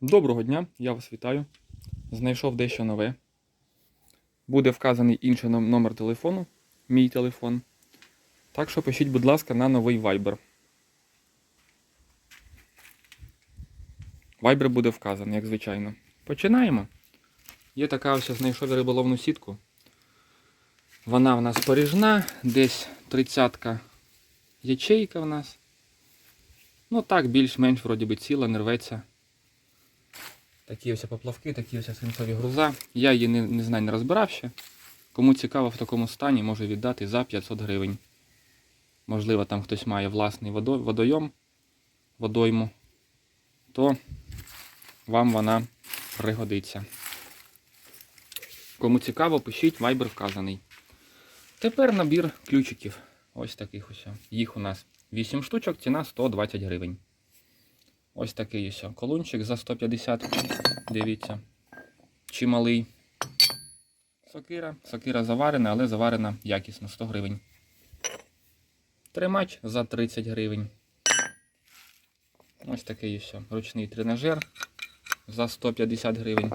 Доброго дня, я вас вітаю. Знайшов дещо нове. Буде вказаний інший ном- номер телефону, мій телефон. Так що пишіть, будь ласка, на новий Viber. Viber буде вказаний, як звичайно. Починаємо. Є така ось знайшов риболовну сітку. Вона в нас поріжна, десь 30 ячейка в нас. Ну так, більш-менш вроді би ціла, не рветься. Такі ось поплавки, такі ось свинцові груза. Я її не, не знаю, не розбирав ще. Кому цікаво в такому стані, можу віддати за 500 гривень. Можливо, там хтось має власний водо, водойом, водойму, то вам вона пригодиться. Кому цікаво, пишіть, вайбер вказаний. Тепер набір ключиків. Ось таких ось. Їх у нас 8 штучок, ціна 120 гривень. Ось такий ось колунчик за 150. Дивіться. Чималий. Сокира. Сокира заварена, але заварена якісно 100 гривень. Тримач за 30 гривень. Ось такий ось ручний тренажер за 150 гривень.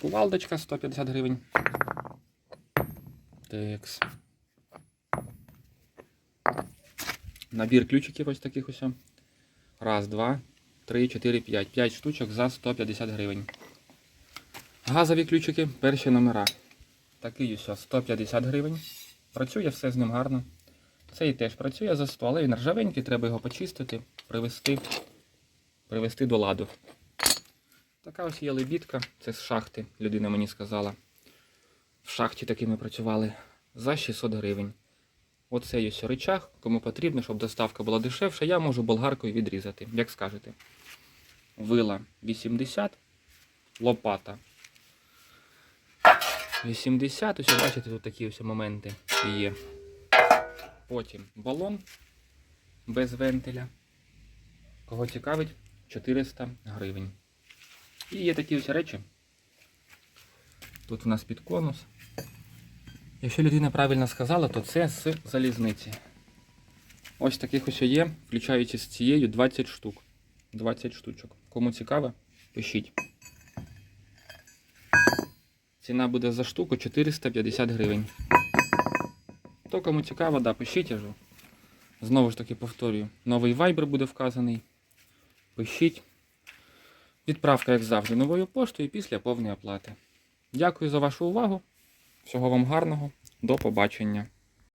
Кувалдочка 150 гривень. Текс. Набір ключиків ось таких ось. Раз, два, три, чотири, п'ять. П'ять штучок за 150 гривень. Газові ключики, перші номера. Такий ось 150 гривень. Працює все з ним гарно. Цей теж працює за 100, але він ржавенький, треба його почистити, привести, привести до ладу. Така ось є лебідка, це з шахти, людина мені сказала. В шахті такими працювали за 600 гривень. Оце ось рычаг, кому потрібно, щоб доставка була дешевша, я можу болгаркою відрізати, як скажете. Вила 80, лопата 80. Ось бачите, тут такі ось моменти є. Потім балон без вентиля. Кого цікавить, 400 гривень. І є такі ось речі. Тут у нас під конус. Якщо людина правильно сказала, то це з залізниці. Ось таких ось є, включаючи з цією 20 штук. 20 штучок. Кому цікаво, пишіть. Ціна буде за штуку 450 гривень. То кому цікаво, да, пишіть я. Знову ж таки повторюю, новий вайбер буде вказаний. Пишіть. Відправка, як завжди, новою поштою після повної оплати. Дякую за вашу увагу. Всього вам гарного. До побачення.